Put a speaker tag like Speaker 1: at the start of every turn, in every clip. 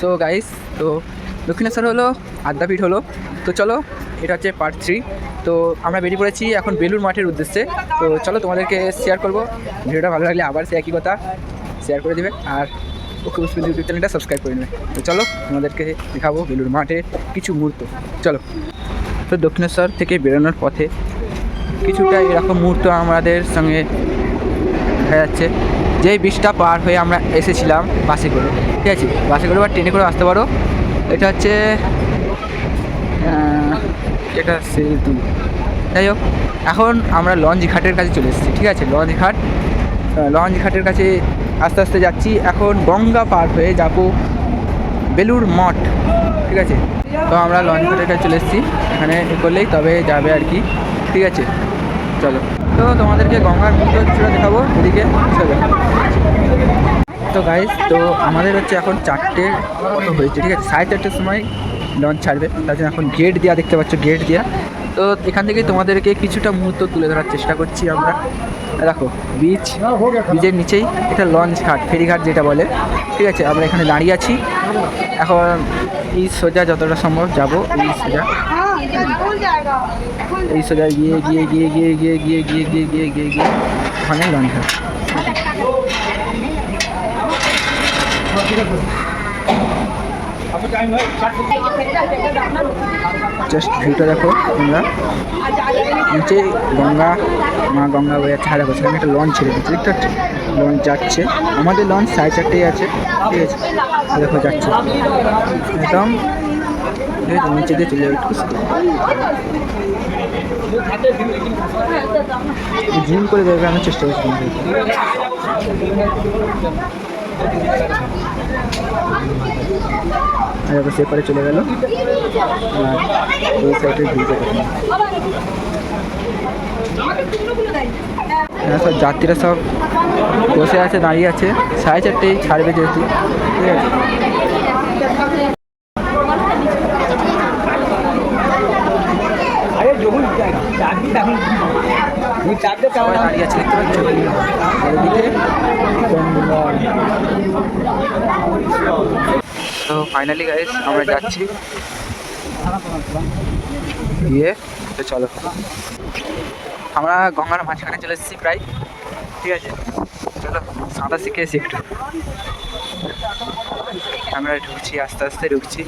Speaker 1: So guys তো দক্ষিণেশ্বর হলো, আদ্যাপীঠ হলো। তো চলো, এটা হচ্ছে পার্ট থ্রি তো আমরা বেরিয়ে পড়েছি এখন বেলুর মাঠের উদ্দেশ্যে। তো চলো, তোমাদেরকে শেয়ার করব। ভিডিওটা ভালো লাগলে আবার সে একই কথা শেয়ার করে দেবে। আর ওকে উসপিল ইউটিউব চ্যানেলটা সাবস্ক্রাইব করে নেবে। তো চলো, তোমাদেরকে দেখাবো বেলুর মাঠে কিছু মুহূর্ত। চলো। তো দক্ষিণেশ্বর থেকে বেরোনোর পথে কিছুটা এরকম মুহূর্ত আমাদের সঙ্গে দেখা যাচ্ছে। যেই বীজটা পার হয়ে আমরা এসেছিলাম বাসে করে, ঠিক আছে? বাসে করে বা ট্রেনে করে আসতে পারো। এটা হচ্ছে এটা সেতু যাই হোক, এখন আমরা লঞ্চ ঘাটের কাছে চলে এসেছি, ঠিক আছে? লঞ্চ ঘাট লঞ্চ ঘাটের কাছে আস্তে আস্তে যাচ্ছি। এখন গঙ্গা পার হয়ে যাব বেলুর মঠ, ঠিক আছে? তো আমরা লঞ্চ ঘাটের কাছে চলে এসেছি। এখানে করলেই তবে যাবে আর কি, ঠিক আছে? চলো। তো তোমাদেরকে গঙ্গার মুহূর্তটা দেখাবো, এদিকে তো গাইজ তো আমাদের হচ্ছে এখন চারটে মতো হয়েছে, ঠিক আছে? সাড়ে চারটের সময় লঞ্চ ছাড়বে, তার জন্য এখন গেট দেওয়া দেখতে পাচ্ছ গেট দেওয়া তো এখান থেকে তোমাদেরকে কিছুটা মুহূর্ত তুলে ধরার চেষ্টা করছি আমরা। দেখো বিচ বিচের নিচেই এটা লঞ্চ ঘাট ফেরিঘাট যেটা বলে, ঠিক আছে? আমরা এখানে দাঁড়িয়ে আছি। এখন এই সোজা যতটা সম্ভব যাব, এই সোজা। এই সোজা গিয়ে গিয়ে গিয়ে গিয়ে গিয়ে গিয়ে গিয়ে গিয়ে গিয়ে গিয়ে গিয়ে ওখানে লঞ্চ ঘাট জাস্ট ভিউটা দেখো তোমরা নিচে গঙ্গা মা গঙ্গা বয়ে যাচ্ছে হারা সেখানে একটা লঞ্চ ছেড়ে দিচ্ছে দেখতে পাচ্ছ লঞ্চ যাচ্ছে আমাদের লঞ্চ সাড়ে চারটেই আছে ঠিক আছে দেখো যাচ্ছে একদম আছে নিচে দিয়ে চলে যাবে জুম করে আমি চেষ্টা করছি। আর এবার সেপারে চলে গেল। হ্যাঁ সব যাত্রীরা সব বসে আছে, দাঁড়িয়ে আছে। সাড়ে চারটেই ছাড়বে যেহেতু, ঠিক আছে? সবাই দাঁড়িয়ে আছে দেখতে পাচ্ছ। তো ফাইনালি গাইস আমরা যাচ্ছি। গিয়ে তো চলো। আমরা গঙ্গার মাঝখানে চলে এসেছি প্রায়। ঠিক আছে? চলো সাঁতার শিখে এসি একটু। আমরা ঢুকছি আস্তে আস্তে ঢুকছি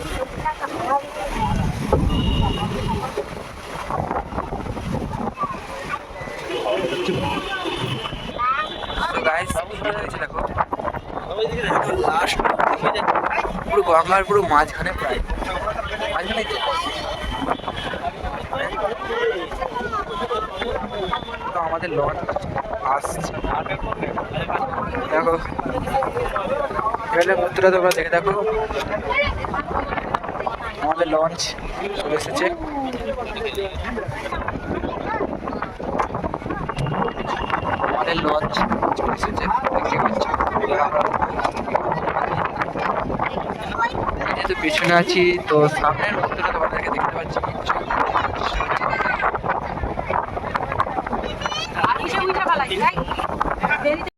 Speaker 1: তো গাইস দেখো লাস্ট পুরো গঙ্গার পুরো মাঝখানে প্রায়। মাঝখানে তো। আমাদের লঞ্চ আসছে। দেখো। এখানে মুদ্রা তোমরা দেখে দেখো। আমাদের লঞ্চ চলে এসেছে। আমাদের লঞ্চ চলে এসেছে দেখতে পাচ্ছ আমি যেহেতু পেছনে আছি তো সামনের মুহূর্তটা তোমাদেরকে দেখতে পাচ্ছি।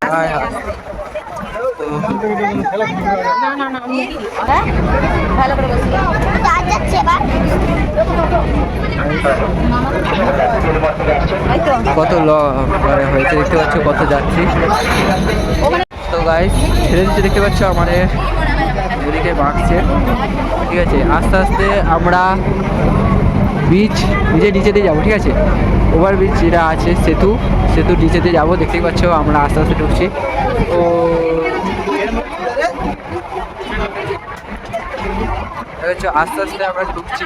Speaker 1: হায় হায় তো
Speaker 2: ভালো করে বসি যাচ্ছে এবার এই তো
Speaker 1: কত মানে হয়েছে, দেখতে পাচ্ছ কত যাচ্ছি। তো গাইস ছেড়ে দিচ্ছে, দেখতে পাচ্ছ আমাদের এদিকে বাঁকছে। ঠিক আছে, আস্তে আস্তে আমরা বিচ নিজে নিচে দিয়ে যাব, ঠিক আছে? ওভার ব্রিজ যেটা আছে, সেতু সেতু নিচে দিয়ে যাব, দেখতেই পাচ্ছ আমরা আস্তে আস্তে ঢুকছি। তো দেখা আস্তে আস্তে আমরা ঢুকছি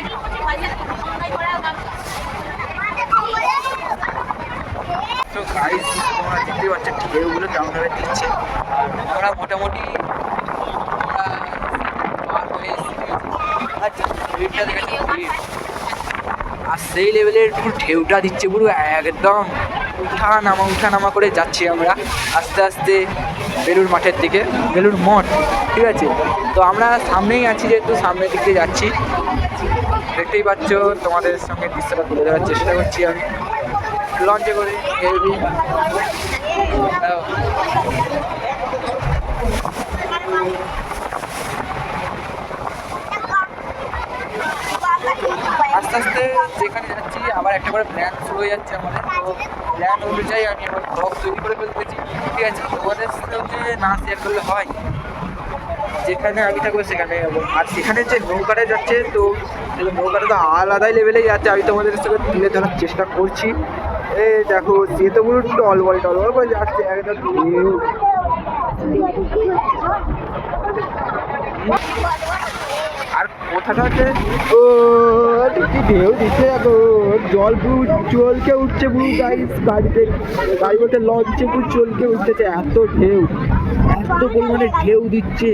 Speaker 1: তোমরা কেমনভাবে দিচ্ছে মোটামুটি আমরা এসেছি। আর দেখেছ। আর সেই লেভেলের ঢেউটা দিচ্ছে পুরো, একদম উঠা নামা উঠা নামা করে যাচ্ছি আমরা আস্তে আস্তে বেলুর মাঠের দিকে বেলুর মঠ, ঠিক আছে? তো আমরা সামনেই আছি যেহেতু, সামনের দিকে যাচ্ছি। দেখতেই পাচ্ছ, তোমাদের সঙ্গে দৃশ্যটা তুলে দেওয়ার চেষ্টা করছি আমি। লঞ্চে করে হেভি আস্তে আস্তে যেখানে যাচ্ছি, আবার একটা করে প্ল্যান শুরু হয়ে যাচ্ছে আমাদের। তো প্ল্যান অনুযায়ী আমি আমার ব্লগ তৈরি করে ফেলতেছি ঠিক আছে সাথেও যে না শেয়ার করলে হয়। যেখানে আমি থাকব, সেখানে যাব। আর সেখানে যে নৌকাটা যাচ্ছে, তো নৌকাটা তো আলাদাই লেভেলেই যাচ্ছে। আমি তোমাদের সঙ্গে তুলে ধরার চেষ্টা করছি। এ দেখো, সে তো পুরো টলবল টলবল করে যাচ্ছে, একদম। আর কোথাটা হচ্ছে ও কি ঢেউ দিচ্ছে দেখো। জল পুরো চলকে উঠছে পুরো গাড়ি, গাড়িতে, গাড়ি বলতে লঞ্চে পুরো চলকে উঠতেছে, এত ঢেউ, এত পরিমাণে ঢেউ দিচ্ছে।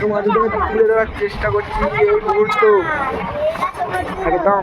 Speaker 1: তোমাদের তুলে ধরার চেষ্টা করছি এই মুহূর্ত। একদম।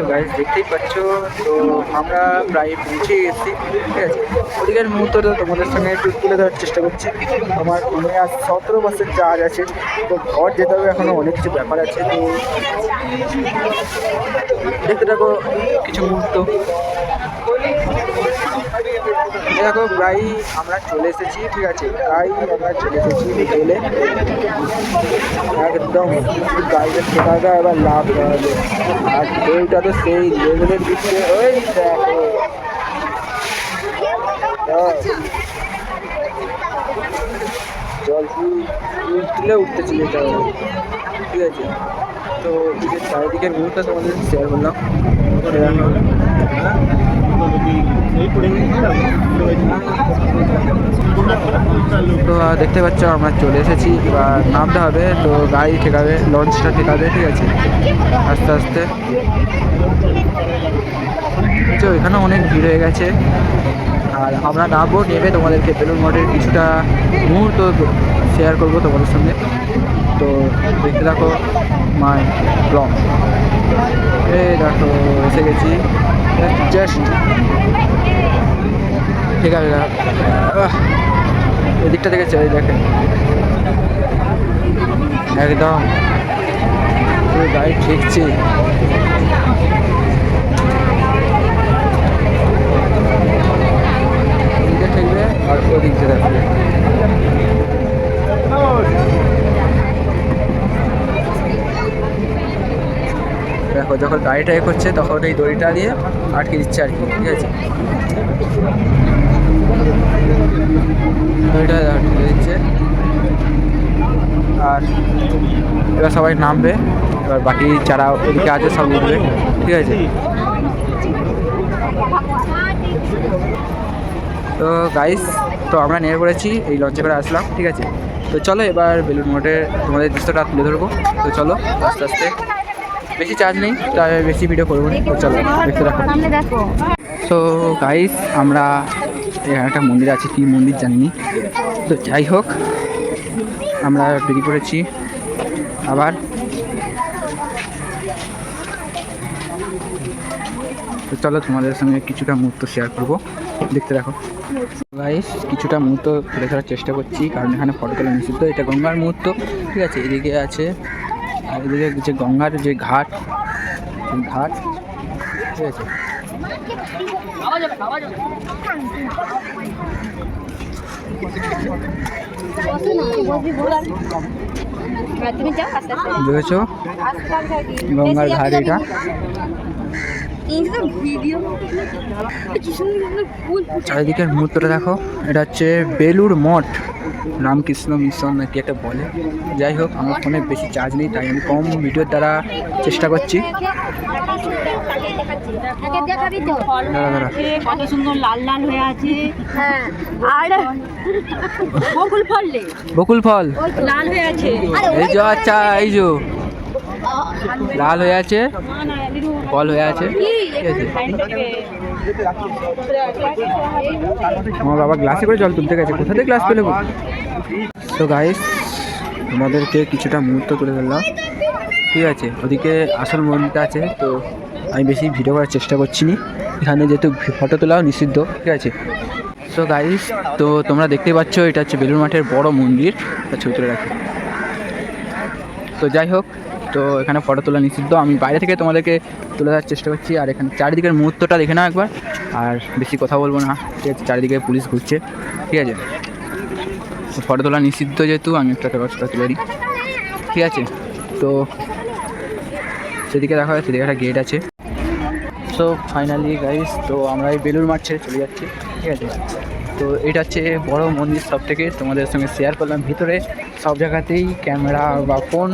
Speaker 1: তো গাইজ দেখতেই পাচ্ছ? তো আমরা প্রায় পৌঁছে গেছি, ঠিক আছে? ওদিকের মুহূর্তটা তোমাদের সঙ্গে একটু তুলে ধরার চেষ্টা করছি। আমার মনে আজ সতেরো বাসের চার্জ আছে, তো ঘর যেতে হবে এখনও অনেক কিছু ব্যাপার আছে, তো দেখতে থাকো কিছু মুহূর্ত। দেখো প্রায় আমরা চলে এসেছি, ঠিক আছে? প্রায় আমরা চলে এসেছি বিকেলে একদম গাড়িটা ঠেকাটা এবার লাভ করাবে আর ঢেউটা তো সেই লেভেলের দিচ্ছে। ওই দেখো। হ্যাঁ। জল উঠলে উঠতে ছিল এটা। ঠিক আছে? তো চারিদিকের মুহূর্তে তোমাদের শেয়ার করলাম। দেখো। তো দেখতে পাচ্ছ, আমরা চলে এসেছি। এবার নামতে হবে, তো গাড়ি ঠেকাবে, লঞ্চটা ঠেকাবে, ঠিক আছে? আস্তে আস্তে। তো, এখানে অনেক ভিড় হয়ে গেছে। আর আমরা নামবো নেবে তোমাদেরকে বেলুন মঠের কিছুটা মুহূর্ত শেয়ার করব তোমাদের সঙ্গে। তো, দেখতে থাকো মাই ব্লগ এই দেখো, এসে গেছি। জাস্ট ঠিক আছে এদিকটা দেখেছি? ওই দেখেন। একদম। গাড়ি ঠিকছে এদিকে ঠেকবে আর ওদিক দিয়ে থাকবে দেখো যখন গাড়িটা এ করছে, তখন এই দড়িটা দিয়ে আটকে দিচ্ছে আর কি, ঠিক আছে? দড়িটা আটকে দিচ্ছে। আর এবার সবাই নামবে, এবার বাকি যারা ওদিকে আছে সব উঠবে, ঠিক আছে? তো গাইস তো আমরা নেমে পড়েছি, এই লঞ্চে করে আসলাম, ঠিক আছে? তো চলো এবার বেলুন মোটে তোমাদের দৃশ্যটা তুলে ধরবো। তো চলো, আস্তে আস্তে। বেশি চার্জ নেই তাই বেশি ভিডিও করব না। তো চলো দেখতে রাখো
Speaker 2: দেখো।
Speaker 1: তো গাইস আমরা এখানে একটা মন্দির আছে কি মন্দির জানিনি। তো যাই হোক আমরা বেরিয়ে পড়েছি। আবার। তো চলো তোমাদের সঙ্গে কিছুটা মুহূর্ত শেয়ার করব। দেখতে রাখো গাইস কিছুটা মুহূর্ত তুলে ধরার চেষ্টা করছি কারণ এখানে ফটো তোলা নিষিদ্ধ। এটা গঙ্গার মুহূর্ত। ঠিক আছে এদিকে আছে আর এদিকে যে গঙ্গার যে ঘাট ঘাট ঠিক আছে? দেখেছ? গঙ্গার ঘাট এটা
Speaker 2: ভিডিও কি সুন্দর সুন্দর ফুল
Speaker 1: চারিদিকের মুহূর্তটা দেখো এটা হচ্ছে বেলুর মঠ রামকৃষ্ণ মিশন নাকি একটা বলে। যাই হোক আমার ফোনে বেশি চার্জ নেই তাই আমি কম ভিডিওর দ্বারা চেষ্টা করছি।
Speaker 2: দেখাবি তো
Speaker 1: দাঁড়া দাঁড়া।
Speaker 3: কত সুন্দর লাল লাল হয়ে আছে।
Speaker 2: হ্যাঁ। আর
Speaker 3: বকুল
Speaker 1: ফল
Speaker 3: লাল হয়ে আছে।
Speaker 1: এই যে আচ্ছা এই যে। লাল হয়ে আছে ফল হয়ে আছে। আমার বাবা গ্লাসে করে জল তুলতে গেছে। কোথা থেকে গ্লাস পেলে? তো গাইস তোমাদেরকে কিছুটা মুহূর্ত তুলে ধরলাম। ঠিক আছে, ওদিকে আসল মন্দিরটা আছে, তো আমি বেশি ভিডিও করার চেষ্টা করছি না এখানে যেহেতু ফটো তোলাও নিষিদ্ধ, ঠিক আছে? সো গাইস তো তোমরা দেখতে পাচ্ছ, এটা হচ্ছে বেলুর মাঠের বড় মন্দির। ছবি তুলে রাখি। তো যাই হোক তো এখানে ফটো তোলা নিষিদ্ধ। আমি বাইরে থেকে তোমাদেরকে তুলে দেওয়ার চেষ্টা করছি, আর এখানে চারিদিকের মুহূর্তটা দেখে নাও একবার। আর বেশি কথা বলব না, ঠিক আছে? চারিদিকে পুলিশ ঘুরছে, ঠিক আছে? তো ফটো তোলা নিষিদ্ধ যেহেতু, আমি একটা ফটো তুলে দিই, ঠিক আছে? তো সেদিকে দেখা হয় সেদিকে একটা গেট আছে। সো ফাইনালি গাইস তো আমরা এই বেলুর মাঠ ছেড়ে চলে যাচ্ছি, ঠিক আছে? তো এটা হচ্ছে বড় মন্দির সব থেকে তোমাদের সঙ্গে শেয়ার করলাম। ভিতরে সব জায়গাতেই ক্যামেরা বা ফোন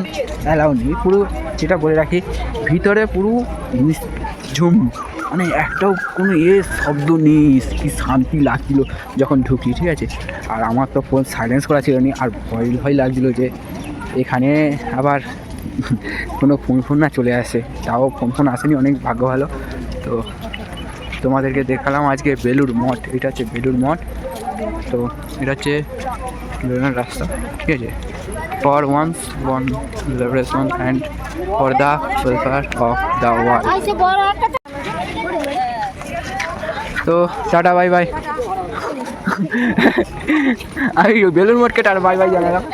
Speaker 1: অ্যালাউ নেই। পুরো যেটা বলে রাখি, ভিতরে পুরো ঝুম মানে একটাও কোনো এ শব্দ নেই, কি শান্তি লাগছিল যখন ঢুকি ঠিক আছে? আর আমার তো ফোন সাইলেন্স করা ছিল না, আর ভয় ভয় লাগছিল যে এখানে আবার কোনো ফোন ফোন না চলে আসে। তাও ফোন ফোন আসেনি, অনেক ভাগ্য ভালো। তো তোমাদেরকে দেখালাম আজকে বেলুর মঠ। এটা হচ্ছে বেলুর মঠ। তো এটা হচ্ছে বেলুর রাস্তা ঠিক আছে? For one's own celebration and for the welfare of the world তো টাটা বাই বাই আমি বেলুন মঠকে টাটা বাই বাই জানালাম।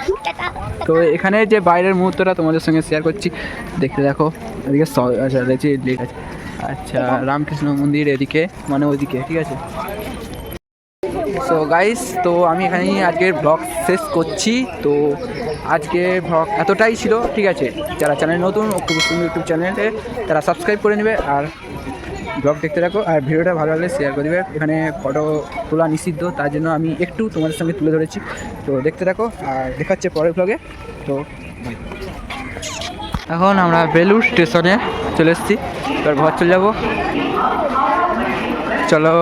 Speaker 1: তো এখানে যে বাইরের মুহূর্তটা তোমাদের সঙ্গে শেয়ার করছি দেখতে দেখো এদিকে আচ্ছা রয়েছে আছে। আচ্ছা রামকৃষ্ণ মন্দির এদিকে মানে ওদিকে ঠিক আছে? সো গাইস তো আমি এখানেই আজকের ব্লগ শেষ করছি। তো আজকে ব্লগ এতটাই ছিল, ঠিক আছে? যারা চ্যানেল নতুন ইউটিউব চ্যানেলে তারা সাবস্ক্রাইব করে নেবে আর ব্লগ দেখতে থাকো। আর ভিডিওটা ভালো লাগলে শেয়ার করে দেবে। এখানে ফটো তোলা নিষিদ্ধ, তার জন্য আমি একটু তোমাদের সঙ্গে তুলে ধরেছি। তো দেখতে থাকো, আর দেখাচ্ছে পরের ব্লগে তো এখন আমরা বেলুর স্টেশনে চলে এসেছি। এবার ঘর চলে যাব। চলো।